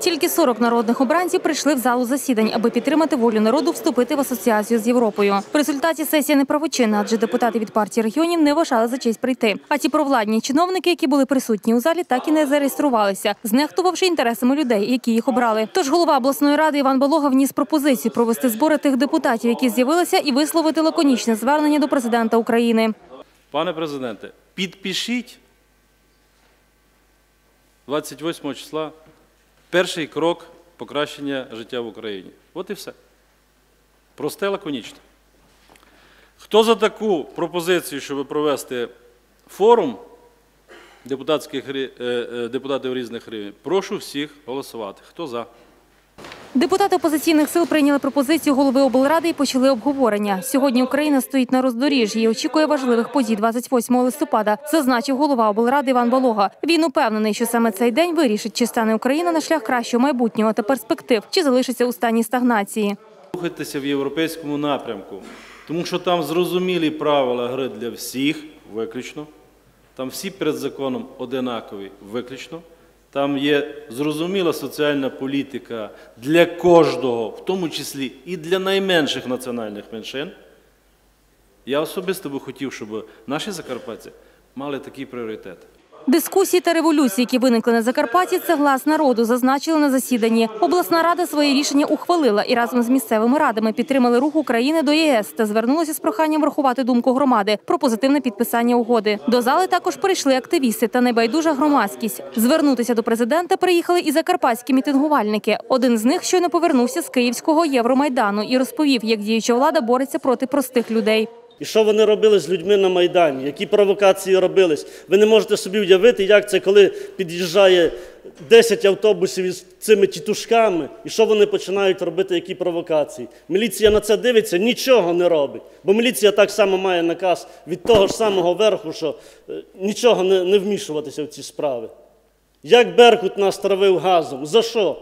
Тільки 40 народних обранців прийшли в залу засідань, аби підтримати волю народу вступити в асоціацію з Європою. В результаті сесія неправочинна, адже депутати від партії регіонів не вважали за честь прийти. А ті провладні чиновники, які були присутні у залі, так і не зареєструвалися, знехтувавши інтересами людей, які їх обрали. Тож голова обласної ради Іван Балога вніс пропозицію провести збори тих депутатів, які з'явилися, і висловити лаконічне звернення до президента України. Пане президенте, підпишіть 28 числа перший крок покращення життя в Україні. От і все. Просте, лаконічно. Хто за таку пропозицію, щоб провести форум е, е, депутатів різних рівнів? Прошу всіх голосувати. Хто за? Депутати опозиційних сил прийняли пропозицію голови облради і почали обговорення. Сьогодні Україна стоїть на роздоріжжі і очікує важливих подій 28 листопада, зазначив голова облради Іван Балога. Він упевнений, що саме цей день вирішить, чи стане Україна на шлях кращого майбутнього та перспектив, чи залишиться у стані стагнації. Рухайтеся в європейському напрямку, тому що там зрозумілі правила гри для всіх, виключно. Там всі перед законом одинакові, виключно. Там є зрозуміла соціальна політика для кожного, в тому числі і для найменших національних меншин. Я особисто би хотів, щоб наші закарпатці мали такий пріоритет. Дискусії та революції, які виникли на Закарпатті, це глас народу, зазначили на засіданні. Обласна рада своє рішення ухвалила і разом з місцевими радами підтримали рух України до ЄС та звернулися з проханням врахувати думку громади про позитивне підписання угоди. До зали також прийшли активісти та небайдужа громадськість. Звернутися до президента приїхали і закарпатські мітингувальники. Один з них щойно повернувся з Київського Євромайдану і розповів, як діюча влада бореться проти простих людей. І що вони робили з людьми на Майдані? Які провокації робились? Ви не можете собі уявити, як це, коли під'їжджає 10 автобусів із цими тітушками, і що вони починають робити, які провокації? Міліція на це дивиться, нічого не робить. Бо міліція так само має наказ від того ж самого верху, що е, нічого не, не вмішуватися в ці справи. Як Беркут нас травив газом? За що?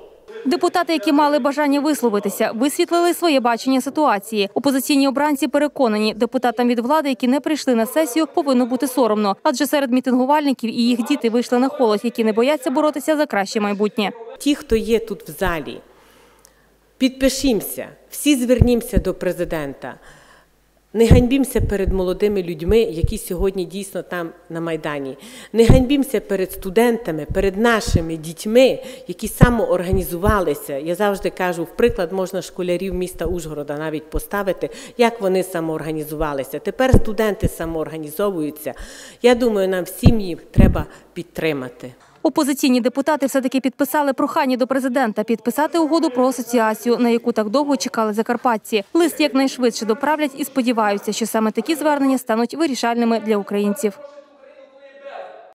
Депутати, які мали бажання висловитися, висвітлили своє бачення ситуації. Опозиційні обранці переконані, депутатам від влади, які не прийшли на сесію, повинно бути соромно, адже серед мітингувальників і їх діти вийшли на холод, які не бояться боротися за краще майбутнє. Ті, хто є тут в залі, підпишімося, всі звернімося до президента. Не ганьбімося перед молодими людьми, які сьогодні дійсно там на Майдані. Не ганьбімося перед студентами, перед нашими дітьми, які самоорганізувалися. Я завжди кажу, в приклад можна школярів міста Ужгорода навіть поставити, як вони самоорганізувалися. Тепер студенти самоорганізовуються. Я думаю, нам всім їх треба підтримати. Опозиційні депутати все-таки підписали прохання до президента підписати угоду про асоціацію, на яку так довго чекали закарпатці. Лист якнайшвидше доправлять і сподіваються, що саме такі звернення стануть вирішальними для українців.